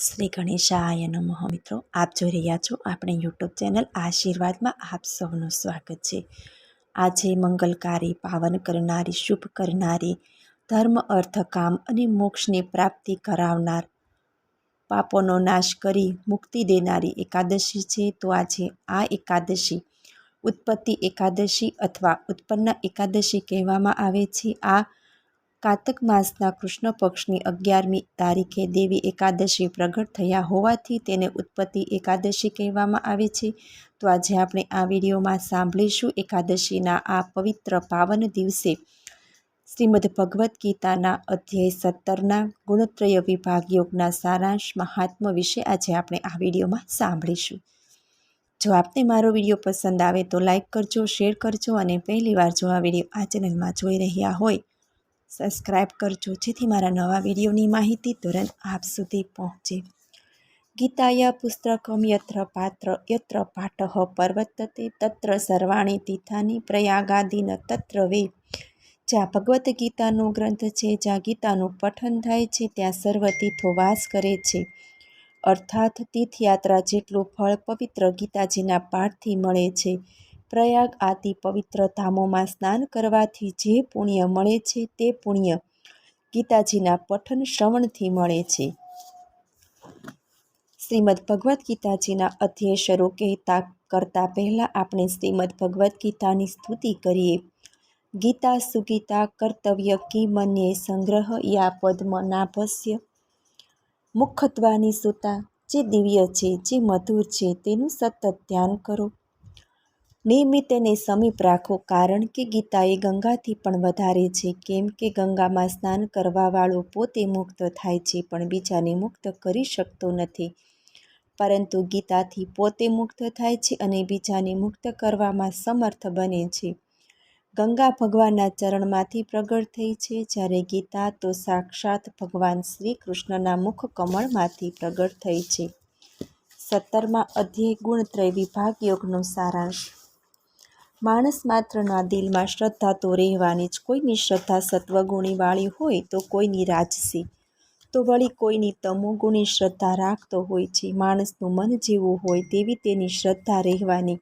શ્રી ગણેશાય નમઃ. મિત્રો, આપ જોઈ રહ્યા છો આપણે યુટ્યુબ ચેનલ આશીર્વાદમાં આપ સૌનું સ્વાગત છે. આજે મંગલકારી પાવન કરનારી, શુભ કરનારી, ધર્મ, અર્થ, કામ અને મોક્ષની પ્રાપ્તિ કરાવનાર, પાપોનો નાશ કરી મુક્તિ દેનારી એકાદશી છે. તો આજે આ એકાદશી ઉત્પત્તિ એકાદશી અથવા ઉત્પન્ન એકાદશી કહેવામાં આવે છે. આ કારતક માસના કૃષ્ણ પક્ષની અગિયારમી તારીખે દેવી એકાદશી પ્રગટ થયા હોવાથી તેને ઉત્પત્તિ એકાદશી કહેવામાં આવે છે. તો આજે આપણે આ વિડીયોમાં સાંભળીશું એકાદશીના આ પવિત્ર પાવન દિવસે શ્રીમદ ભગવદ્ ગીતાના અધ્યાય સત્તરના ગુણત્રય વિભાગ યોગના સારાંશ મહાત્મ વિશે આજે આપણે આ વિડીયોમાં સાંભળીશું. જો આપને મારો વીડિયો પસંદ આવે તો લાઇક કરજો, શેર કરજો અને પહેલીવાર જો આ વીડિયો આ ચેનલમાં જોઈ રહ્યા હોય સબસ્ક્રાઈબ કરજો, જેથી મારા નવા વિડીયોની માહિતી તુરંત આપ સુધી પહોંચે. ગીતાયા પુસ્તકમ યત્ર પાત્ર, યત્ર પાઠ પર્વતતે, તત્ર સર્વાણી તીથાની પ્રયાગાદિન તત્ર વે. જ્યાં ભગવદ્ ગીતાનો ગ્રંથ છે, જ્યાં ગીતાનું પઠન થાય છે, ત્યાં સર્વ તીર્થો વાસ કરે છે. અર્થાત તીર્થયાત્રા જેટલું ફળ પવિત્ર ગીતાજીના પાઠથી મળે છે. પ્રયાગ આદિ પવિત્ર ધામોમાં સ્નાન કરવાથી જે પુણ્ય મળે છે તે પુણ્ય ગીતાજીના પઠન શ્રવણથી મળે છે. શ્રીમદ ભગવદ્ ગીતાજીના અધ્યય શરૂ કહેતા કરતાં પહેલાં આપણે શ્રીમદ ભગવદ્ ગીતાની સ્તુતિ કરીએ. ગીતા સુગીતા કર્તવ્ય કી મન્યે સંગ્રહ યા પદ્મનાભસ્ય મુખદ્વાની સુતા જે દિવ્ય છે, જે મધુર છે તેનું સતત ધ્યાન કરો. નિયમિત તેને સમીપ રાખો, કારણ કે ગીતા એ ગંગાથી પણ વધારે છે. કેમ કે ગંગામાં સ્નાન કરવાવાળો પોતે મુક્ત થાય છે, પણ બીજાને મુક્ત કરી શકતો નથી. પરંતુ ગીતાથી પોતે મુક્ત થાય છે અને બીજાને મુક્ત કરવામાં સમર્થ બને છે. ગંગા ભગવાનના ચરણમાંથી પ્રગટ થઈ છે. જ્યારે ગીતા તો સાક્ષાત ભગવાન શ્રી કૃષ્ણના મુખ કમળમાંથી પ્રગટ થઈ છે. સત્તરમાં અધ્યય ગુણત્રય વિભાગ યોગનો સારાંશ. માણસ માત્રના દિલમાં શ્રદ્ધા તો રહેવાની જ. કોઈની શ્રદ્ધા સત્વગુણીવાળી હોય તો કોઈની રાજસી. તો વળી કોઈની તમોગુણી શ્રદ્ધા રાખતો હોય છે. માણસનું મન જેવું હોય તેવી તેની શ્રદ્ધા રહેવાની.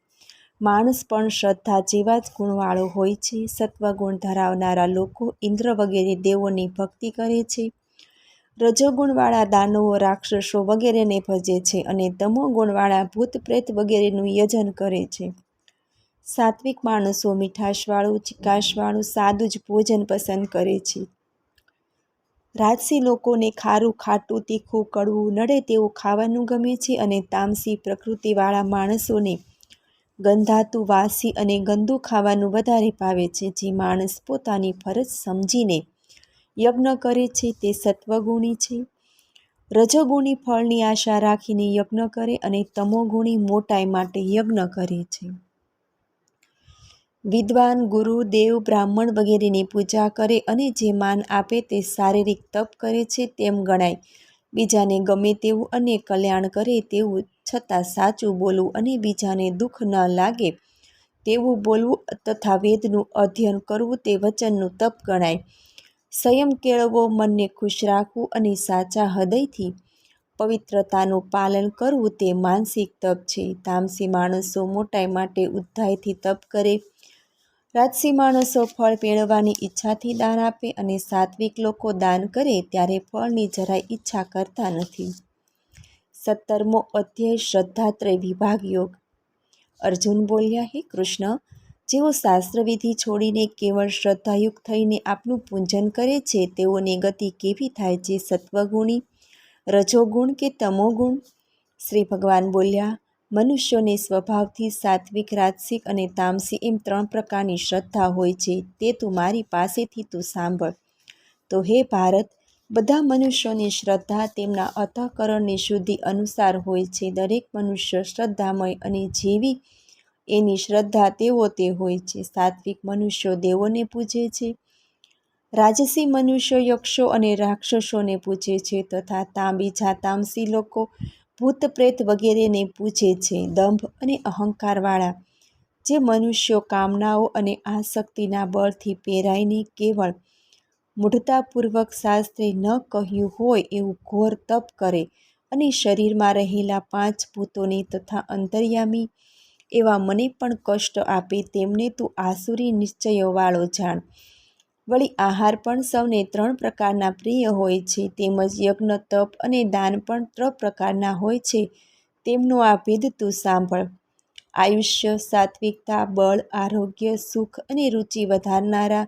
માણસ પણ શ્રદ્ધા જેવા જ ગુણવાળો હોય છે. સત્વગુણ ધરાવનારા લોકો ઇન્દ્ર વગેરે દેવોની ભક્તિ કરે છે. રજોગુણવાળા દાનવો, રાક્ષસો વગેરેને ભજે છે અને તમોગુણવાળા ભૂત પ્રેત વગેરેનું યજન કરે છે. સાત્વિક માણસો, મીઠાશવાળું, ચિકાશવાળું, સાદું જ ભોજન પસંદ કરે છે. રાજસી લોકોને ખારું ખાટું, તીખું, કડવું નડે તેવું ખાવાનું ગમે છે અને તામસી પ્રકૃતિવાળા માણસોને ગંધાતું વાસી અને ગંદુ ખાવાનું વધારે ભાવે છે. જે માણસ પોતાની ફરજ સમજીને યજ્ઞ કરે છે તે સત્વગુણી છે. રજોગુણી ફળની આશા રાખીને યજ્ઞ કરે અને તમોગુણી મોટાઈ માટે યજ્ઞ કરે છે. વિદ્વાન, ગુરુ, દેવ, બ્રાહ્મણ વગેરેની પૂજા કરે અને જે માન આપે તે શારીરિક તપ કરે છે તેમ ગણાય. બીજાને ગમે તેવું અને કલ્યાણ કરે તેવું છતાં સાચું બોલવું અને બીજાને દુઃખ ન લાગે તેવું બોલવું તથા વેદનું અધ્યયન કરવું તે વચનનું તપ ગણાય. સંયમ કેળવવો મનને ખુશ રાખવું અને સાચા હૃદયથી પવિત્રતાનું પાલન કરવું તે માનસિક તપ છે. તામસી માણસો મોટાઈ માટે ઉદ્ધાયથી તપ કરે રાજસી માણસો ફળ મેળવવાની ઈચ્છાથી દાન આપે અને સાત્વિક લોકો દાન કરે ત્યારે ફળની જરાય ઈચ્છા કરતા નથી. સત્તરમો અધ્યાય, શ્રદ્ધાત્રય વિભાગ યોગ. અર્જુન બોલ્યા, હે કૃષ્ણ, જેઓ શાસ્ત્રવિધિ છોડીને કેવળ શ્રદ્ધાયુક્ત થઈને આપનું પૂજન કરે છે, તેઓની ગતિ કેવી થાય? છે સત્વગુણી, રજોગુણ કે તમોગુણ? શ્રી ભગવાન બોલ્યા મનુષ્યોને સ્વભાવથી સાત્વિક, રાજસિક અને તામસી એમ ત્રણ પ્રકારની શ્રદ્ધા હોય છે. તે તું મારી પાસેથી તું સાંભળ. તો હે ભારત, બધા મનુષ્યોની શ્રદ્ધા તેમના અંતઃકરણની શુદ્ધિ અનુસાર હોય છે. દરેક મનુષ્ય શ્રદ્ધામય અને જેવી એની શ્રદ્ધા તેવો તે હોય છે. સાત્વિક મનુષ્યો દેવોને પૂજે છે. રાજસી મનુષ્યો યક્ષો અને રાક્ષસોને પૂજે છે તથા તાંબીજા તામસી લોકો ભૂત પ્રેત વગેરેને પૂજે છે દંભ અને અહંકારવાળા, જે મનુષ્યો કામનાઓ અને આસક્તિના બળથી પેરાઈને કેવળ મૂઢતાપૂર્વક શાસ્ત્રે ન કહ્યું હોય એવું ઘોર તપ કરે અને શરીરમાં રહેલા પાંચ ભૂતોને તથા અંતર્યામી એવા મને પણ કષ્ટ આપે તેમને તું આસુરી નિશ્ચયોવાળો જાણ. વળી આહાર પણ સૌને ત્રણ પ્રકારના પ્રિય હોય છે. તેમજ યજ્ઞ, તપ અને દાન પણ ત્રણ પ્રકારના હોય છે. તેમનો આ ભેદ તું સાંભળ. આયુષ્ય, સાત્વિકતા, બળ, આરોગ્ય, સુખ અને રુચિ વધારનારા,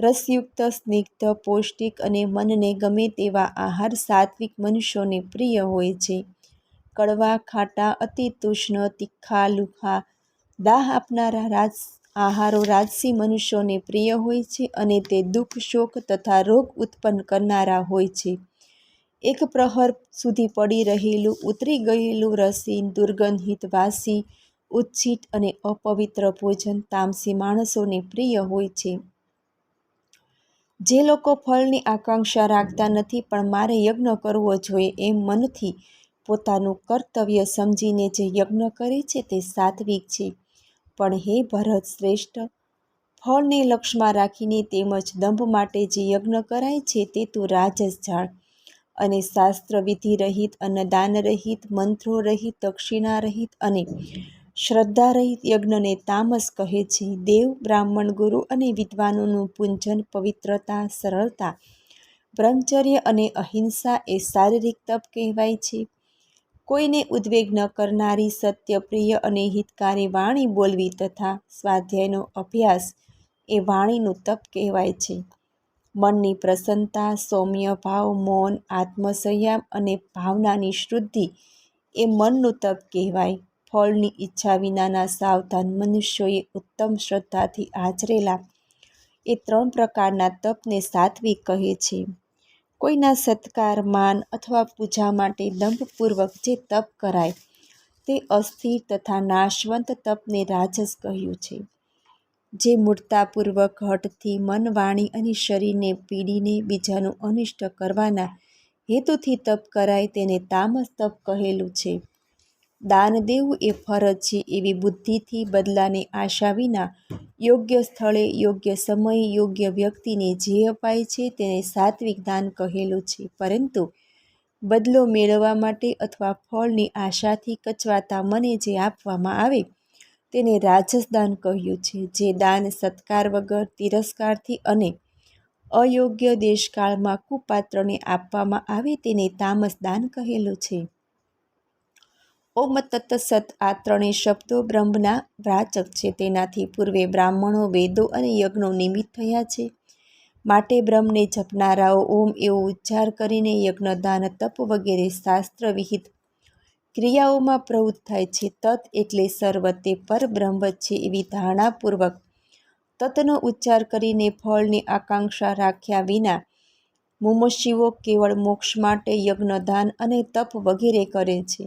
રસયુક્ત, સ્નિગ્ધ, પૌષ્ટિક અને મનને ગમે તેવા આહાર સાત્વિક મનુષ્યોને પ્રિય હોય છે. કડવા, ખાટા, અતિ તુષ્ણ, તીખા, લુખા, દાહ આપનારા રાજ આહારો રાજસી મનુષ્યોને પ્રિય હોય છે અને તે દુઃખ, શોક તથા રોગ ઉત્પન્ન કરનારા હોય છે. એક પ્રહર સુધી પડી રહેલું, ઉતરી ગયેલું રસીન દુર્ગંધિત વાસી ઉચ્છિત અને અપવિત્ર ભોજન તામસી માણસોને પ્રિય હોય છે. જે લોકો ફળની આકાંક્ષા રાખતા નથી પણ મારે યજ્ઞ કરવો જોઈએ એમ મનથી પોતાનું કર્તવ્ય સમજીને જે યજ્ઞ કરે છે તે સાત્વિક છે. પણ હે ભરત શ્રેષ્ઠ, ફળને લક્ષમાં રાખીને તેમજ દંભ માટે જે યજ્ઞ કરાય છે તે તું રાજસ જાણ. અને શાસ્ત્ર વિધિ રહિત અન્નદાન રહિત, મંત્રો રહિત, દક્ષિણા રહિત અને શ્રદ્ધા રહિત યજ્ઞને તામસ કહે છે. દેવ, બ્રાહ્મણ, ગુરુ અને વિદ્વાનોનું પૂંજન પવિત્રતા, સરળતા, બ્રહ્મચર્ય અને અહિંસા એ શારીરિક તપ કહેવાય છે. કોઈને ઉદ્વેગ ન કરનારી સત્યપ્રિય અને હિતકારી વાણી બોલવી તથા સ્વાધ્યાયનો અભ્યાસ એ વાણીનું તપ કહેવાય છે. મનની પ્રસન્નતા, સૌમ્ય ભાવ, મૌન, આત્મસંયમ અને ભાવનાની શુદ્ધિ એ મનનું તપ કહેવાય. ફળની ઈચ્છા વિનાના સાવધાન મનુષ્યોએ ઉત્તમ શ્રદ્ધાથી આચરેલા એ ત્રણ પ્રકારના તપને સાત્વિક કહે છે. કોઈના સત્કાર, માન અથવા પૂજા માટે દંભપૂર્વક જે તપ કરાય, તે અસ્થિર તથા નાશવંત તપને રાજસ કહ્યું છે. જે મૂર્તાપૂર્વક હઠથી મન વાણી અને શરીરને પીડીને બીજાનું અનિષ્ટ કરવાના હેતુથી તપ કરાય, તેને તામસ તપ કહેલું છે. દાન દેવું એ ફરજ છે એવી બુદ્ધિથી બદલાની આશા વિના યોગ્ય સ્થળે, યોગ્ય સમયે, યોગ્ય વ્યક્તિને જે અપાય છે તેને સાત્વિક દાન કહેલું છે. પરંતુ બદલો મેળવવા માટે અથવા ફળની આશાથી કચવાતા મને જે આપવામાં આવે તેને રાજસદાન કહ્યું છે, જે દાન સત્કાર વગર, તિરસ્કારથી અને અયોગ્ય દેશકાળમાં કુપાત્રને આપવામાં આવે તેને તામસ દાન કહેલું છે. ઓમ તત્ત સત આ ત્રણેય શબ્દો બ્રહ્મના વાચક છે. તેનાથી પૂર્વે બ્રાહ્મણો વેદો અને યજ્ઞો નિમિત્ત થયા છે. માટે બ્રહ્મને જપનારાઓ ઓમ એવો ઉચ્ચાર કરીને યજ્ઞદાન, તપ વગેરે શાસ્ત્ર વિહિત ક્રિયાઓમાં પ્રવૃત્ત થાય છે. તત એટલે સર્વ, તે પરબ્રહ્મ છે એવી ધારણાપૂર્વક તતનો ઉચ્ચાર કરીને ફળની આકાંક્ષા રાખ્યા વિના મુમશીઓ કેવળ મોક્ષ માટે યજ્ઞદાન અને તપ વગેરે કરે છે.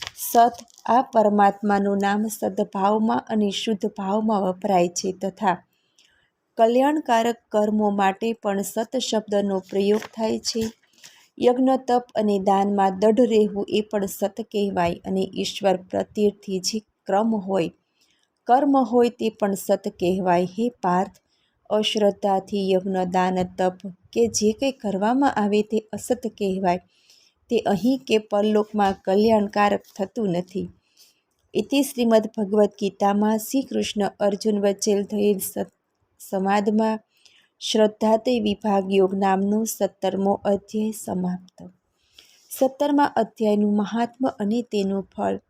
સત આ પરમાત્માનું નામ સદભાવમાં અને શુદ્ધ ભાવમાં વપરાય છે તથા કલ્યાણકારક કર્મો માટે પણ સત શબ્દનો પ્રયોગ થાય છે. યજ્ઞ, તપ અને દાનમાં દઢ રહેવું એ પણ સત કહેવાય અને ઈશ્વર પ્રત્યેથી જે ક્રમ હોય, કર્મ હોય તે પણ સત કહેવાય. હે પાર્થ, અશ્રદ્ધાથી યજ્ઞ, દાન, તપ કે જે કંઈ કરવામાં આવે તે અસત કહેવાય. તે અહીં કે પરલોકમાં કલ્યાણકારક થતું નથી. ઇતિ શ્રીમદ ભગવદ્ ગીતામાં શ્રી કૃષ્ણ અર્જુન વચ્ચે થયેલ સમાધમાં શ્રદ્ધાતે વિભાગ યોગ નામનો સત્તરમો અધ્યાય સમાપ્ત. સત્તરમા અધ્યાયનું મહાત્મ્ય અને તેનું ફળ.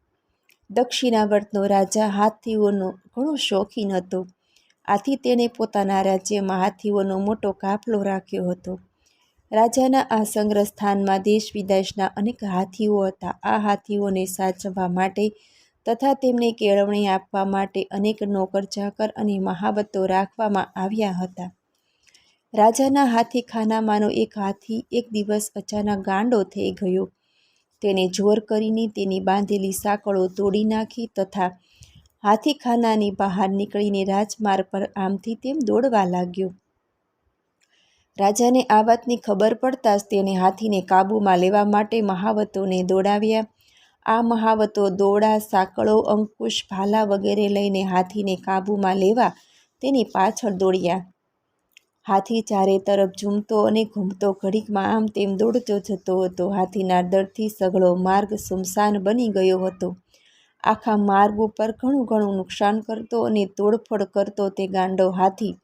દક્ષિણાવર્તનો રાજા હાથીઓનો ઘણો શોખીન હતો. આથી તેણે પોતાના રાજ્યમાં હાથીઓનો મોટો કાફલો રાખ્યો હતો. રાજાના આ સંગ્રહ સ્થાનમાં દેશ વિદેશના અનેક હાથીઓ હતા. આ હાથીઓને સાચવવા માટે તથા તેમને કેળવણી આપવા માટે અનેક નોકર ચાકર અને મહાવતો રાખવામાં આવ્યા હતા. રાજાના હાથીખાનામાંનો એક હાથી એક દિવસ અચાનક ગાંડો થઈ ગયો. તેને જોર કરીને તેની બાંધેલી સાંકળો તોડી નાખી તથા હાથીખાનાની બહાર નીકળીને રાજમાર્ગ પર આમથી તેમ દોડવા લાગ્યો. રાજાને આ વાતની ખબર પડતાં જ તેણે હાથીને કાબૂમાં લેવા માટે મહાવતોને દોડાવ્યા. આ મહાવતો દોડા, સાંકળો, અંકુશ, ભાલા વગેરે લઈને હાથીને કાબૂમાં લેવા તેની પાછળ દોડ્યા. હાથી ચારે તરફ ઝૂમતો અને ઘૂમતો ઘડીકમાં આમ તેમ દોડતો જતો હતો, હાથીના ડરથી સઘળો માર્ગ સુમસાન બની ગયો હતો. આખા માર્ગ ઉપર ઘણું ઘણું નુકસાન કરતો અને તોડફોડ કરતો તે ગાંડો હાથી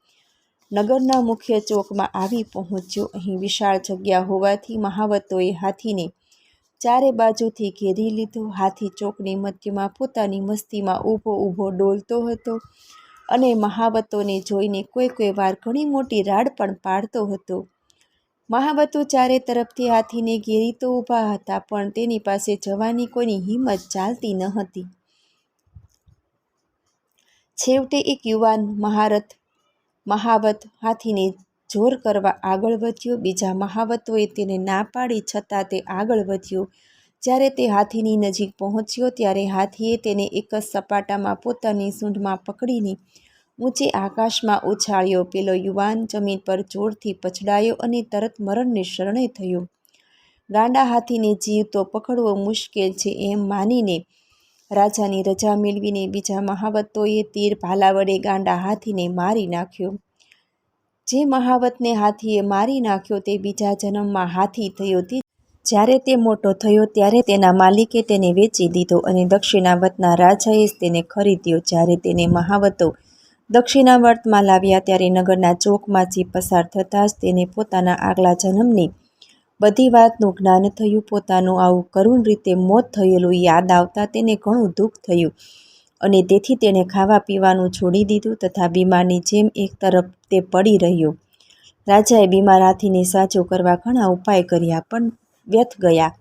નગરના મુખ્ય ચોકમાં આવી પહોંચ્યો. અહીં વિશાળ જગ્યા હોવાથી મહાવતોએ હાથીને ચારે બાજુથી ઘેરી લીધો. હાથી ચોકની મધ્યમાં પોતાની મસ્તીમાં ઊભો ઊભો ડોલતો હતો અને મહાવતોને જોઈને કોઈ કોઈ વાર ઘણી મોટી રાડ પણ પાડતો હતો. મહાવતો ચારે તરફથી હાથીને ઘેરી તો ઊભા હતા, પણ તેની પાસે જવાની કોઈની હિંમત ચાલતી ન હતી. છેવટે એક યુવાન મહારથ મહાવત હાથીને જોર કરવા આગળ વધ્યો. બીજા મહાવતોએ તેને ના પાડી છતાં તે આગળ વધ્યો. જ્યારે તે હાથીની નજીક પહોંચ્યો ત્યારે હાથીએ તેને એક જ સપાટામાં પોતાની સૂંઢમાં પકડીને ઊંચે આકાશમાં ઉછાળ્યો. પેલો યુવાન જમીન પર જોરથી પછડાયો અને તરત મરણને શરણે થયો. ગાંડા હાથીને જીવ તો પકડવો મુશ્કેલ છે એમ માનીને રાજાની રજા મેળવીને બીજા મહાવતોએ તીર ભાલા વડે ગાંડા હાથીને મારી નાખ્યો. જે મહાવતને હાથીએ મારી નાખ્યો તે બીજા જન્મમાં હાથી થયો તે. જ્યારે તે મોટો થયો ત્યારે તેના માલિકે તેને વેચી દીધો અને દક્ષિણાવતના રાજાએ તેને ખરીદ્યો. જ્યારે તેને મહાવતો દક્ષિણાવર્તમાં લાવ્યા ત્યારે નગરના ચોકમાંથી પસાર થતાં જ તેને પોતાના આગલા જન્મની બધી વાતનું જ્ઞાન થયું, પોતાનું આવું કરુણ રીતે મોત થયેલું યાદ આવતા તેને ઘણું દુઃખ થયું. અને તેથી તેણે ખાવા પીવાનું છોડી દીધું તથા બીમારની જેમ એક તરફ તે પડી રહ્યો. રાજાએ બીમાર હાથીને સાજો કરવા ઘણા ઉપાય કર્યા, પણ વ્યથ ગયા.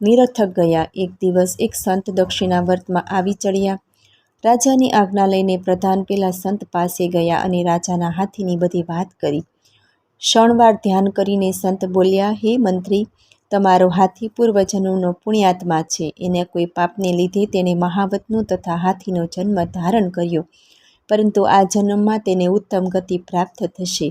નિરર્થક ગયા. એક દિવસ એક સંત દક્ષિણાવર્તમાં આવી ચડ્યા. રાજાની આજ્ઞા લઈને પ્રધાન પેલા સંત પાસે ગયા અને રાજાના હાથીની બધી વાત કરી. ક્ષણવાર ધ્યાન કરીને સંત બોલ્યા, હે મંત્રી, તમારો હાથી પૂર્વજન્મનો પુણ્યાત્મા છે. એને કોઈ પાપને લીધે તેને મહાવતનું તથા હાથીનો જન્મ ધારણ કર્યો, પરંતુ આ જન્મમાં તેને ઉત્તમ ગતિ પ્રાપ્ત થશે.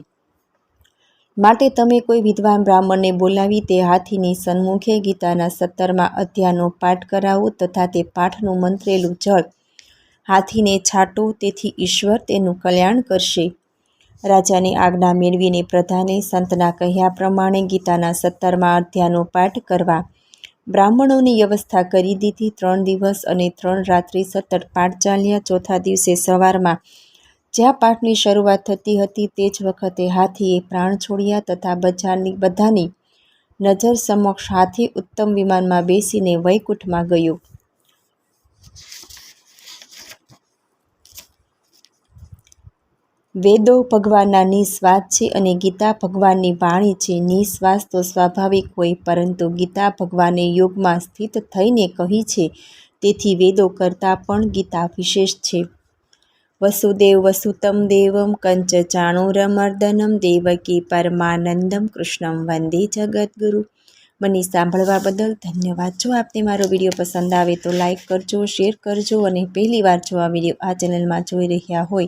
માટે તમે કોઈ વિદ્વાન બ્રાહ્મણને બોલાવી તે હાથીની સન્મુખે ગીતાના સત્તરમાં અધ્યાયનો પાઠ કરાવો તથા તે પાઠનું મંત્રેલું જળ હાથીને છાંટો, તેથી ઈશ્વર તેનું કલ્યાણ કરશે. રાજાની આજ્ઞા મેળવીને પ્રધાને સંતના કહ્યા પ્રમાણે ગીતાના સત્તરમાં અધ્યાયનો પાઠ કરવા. બ્રાહ્મણોની વ્યવસ્થા કરી દીધી ત્રણ દિવસ અને ત્રણ રાત્રિ સતત પાઠ ચાલ્યા. ચોથા દિવસે સવારમાં જ્યાં પાઠની શરૂઆત થતી હતી તે જ વખતે હાથીએ પ્રાણ છોડ્યા તથા બજારની બધાની નજર સમક્ષ હાથી ઉત્તમ વિમાનમાં બેસીને વૈકુંઠમાં ગયો. વેદો ભગવાનના નિસ્વાસ છે અને ગીતા ભગવાનની વાણી છે. નિશ્વાસ તો સ્વાભાવિક હોય, પરંતુ ગીતા ભગવાને યોગમાં સ્થિત થઈને કહી છે. તેથી વેદો કરતાં પણ ગીતા વિશેષ છે. વસુદેવ વસુતમ દેવમ કંચ ચાણુરમર્દનમ દેવકી પરમાનંદમ કૃષ્ણમ વંદે જગદગુરુ. મને સાંભળવા બદલ ધન્યવાદ. જો આપને મારો વીડિયો પસંદ આવે તો લાઈક કરજો, શેર કરજો અને પહેલીવાર જો આ વીડિયો આ ચેનલમાં જોઈ રહ્યા હોય